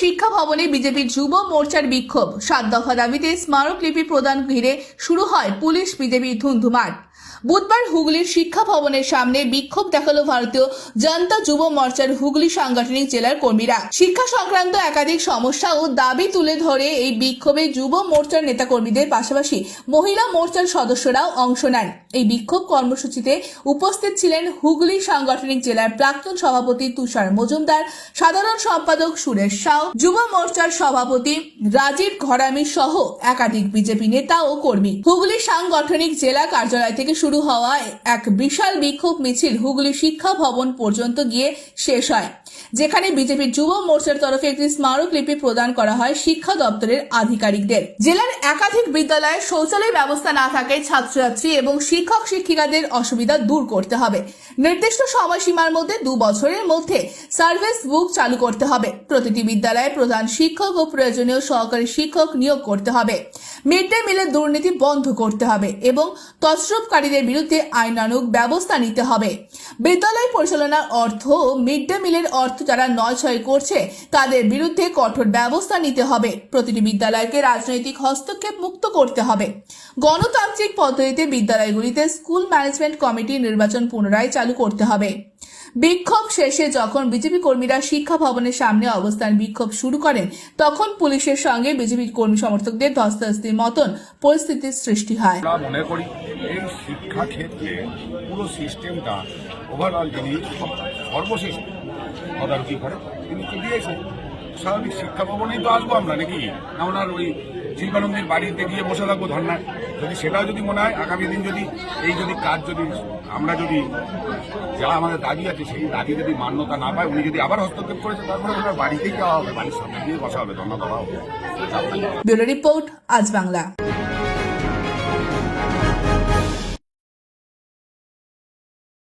শিক্ষা ভবনে বিজেপির যুব মোর্চার বিক্ষোভ। সাত দফা দাবিতে স্মারকলিপি প্রদান ঘিরে শুরু হয় পুলিশ বিজেপির ধুন্ধুমার। বুধবার হুগলির শিক্ষা ভবনের সামনে বিক্ষোভ দেখাল ভারতীয় জনতা যুব মোর্চার হুগলি সাংগঠনিক জেলার কর্মীরা। শিক্ষা সংক্রান্ত একাধিক সমস্যা ও দাবি তুলে ধরে এই বিক্ষোভে যুব মোর্চার নেতাকর্মীদের পাশাপাশি মহিলা মোর্চার সদস্যরাও অংশ নেন। এই বিক্ষোভ কর্মসূচিতে উপস্থিত ছিলেন হুগলি সাংগঠনিক জেলার প্রাক্তন সভাপতি তুষার মজুমদার, সাধারণ সম্পাদক সুরেশ সাউ, যুব মোর্চার সভাপতি রাজীব ঘরামি সহ একাধিক বিজেপি নেতা ও কর্মী। হুগলি সাংগঠনিক জেলা কার্যালয় থেকে শুরু হওয়া এক বিশাল বিক্ষোভ মিছিল হুগলি শিক্ষা ভবন পর্যন্ত গিয়ে শেষ হয়, যেখানে বিজেপির যুব মোর্চার তরফে একটি স্মারকলিপি প্রদান করা হয় শিক্ষা দপ্তরের আধিকারিকদের। জেলার একাধিক বিদ্যালয়ে শৌচালয় ব্যবস্থা না থাকায় ছাত্রছাত্রী এবং শিক্ষক শিক্ষিকাদের অসুবিধা দূর করতে হবে। নির্দিষ্ট সময়সীমার মধ্যে দু বছরের মধ্যে সার্ভিস বুক চালু করতে হবে। প্রতিটি বিদ্যালয়ে প্রধান শিক্ষক ও প্রয়োজনীয় সহকারী শিক্ষক নিয়োগ করতে হবে। মিড ডে মিলের দুর্নীতি বন্ধ করতে হবে এবং তছরূপকারীদের বিরুদ্ধে আইনানুগ ব্যবস্থা নিতে হবে। বিদ্যালয় পরিচালনার অর্থ, মিড ডে মিলের অর্থ যারা নয় ছয় করছে, তাদের বিরুদ্ধে কঠোর ব্যবস্থা নিতে হবে। প্রতিটি বিদ্যালয়কে রাজনৈতিক হস্তক্ষেপ মুক্ত করতে হবে। গণতান্ত্রিক পদ্ধতিতে বিদ্যালয়গুলিতে স্কুল ম্যানেজমেন্ট কমিটি নির্বাচন পুনরায় চালু করতে হবে। বিক্ষোভ শেষে যখন বিজেপি কর্মীরা শিক্ষা ভবনের সামনে অবস্থান বিক্ষোভ শুরু করেন, তখন পুলিশের সঙ্গে বিজেপি কর্মী সমর্থকদের ধস্তাধস্তির মতন পরিস্থিতির সৃষ্টি হয়। মনে করি এই শিক্ষা ক্ষেত্রে পুরো সিস্টেমটা ওভারঅল যিনি সর্বশেষ করে, তিনি স্বাভাবিক শিক্ষা ভবনেই তো আসব আমরা, নাকি? না ওনার ওই শিল্পানন্দীর বাড়িতে গিয়ে বসে থাকব ধর্নায়। যদি সেটাও যদি মনে হয়, আগামী দিন যদি এই যদি কাজ যদি আমরা যদি যারা আমাদের দাবি আছে, সেই দাবি যদি মান্যতা না পায়, উনি যদি আবার হস্তক্ষেপ করেছে, তারপরে ওনার বাড়িতেই যাওয়া হবে, বাড়ির সামনে দিয়ে বসা হবে ধন্যবাদ রিপোর্ট, আজ বাংলা।